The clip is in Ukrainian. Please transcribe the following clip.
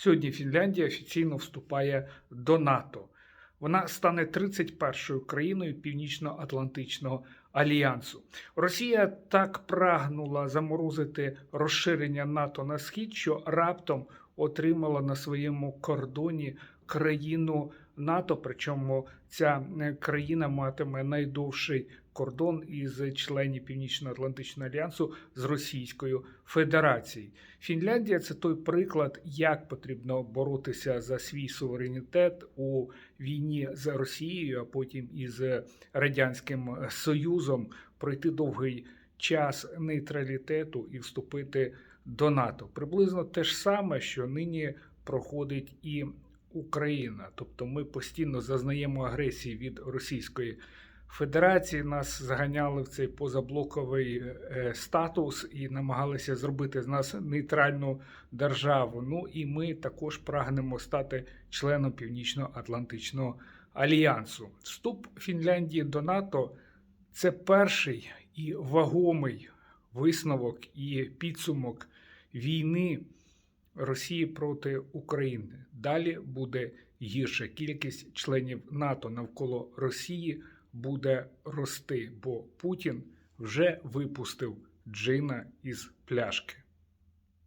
Сьогодні Фінляндія офіційно вступає до НАТО. Вона стане 31-ю країною Північно-Атлантичного альянсу. Росія так прагнула заморозити розширення НАТО на схід, що раптом отримала на своєму кордоні країну НАТО. Причому ця е, країна матиме найдовший кордон із членів Північно-Атлантичного альянсу з Російською Федерацією. Фінляндія це той приклад, як потрібно боротися за свій суверенітет у війні з Росією, а потім із Радянським Союзом, пройти довгий час нейтралітету і вступити до НАТО. Приблизно те ж саме, що нині проходить і Україна. Тобто ми постійно зазнаємо агресії від Російської Федерації. Нас заганяли в цей позаблоковий е, статус і намагалися зробити з нас нейтральну державу. Ну і ми також прагнемо стати членом Північно-Атлантичного альянсу. Вступ Фінляндії до НАТО це перший і вагомий висновок і підсумок війни Росії проти України. Далі буде гірше. Кількість членів НАТО навколо Росії буде рости, бо Путін вже випустив джина із пляшки.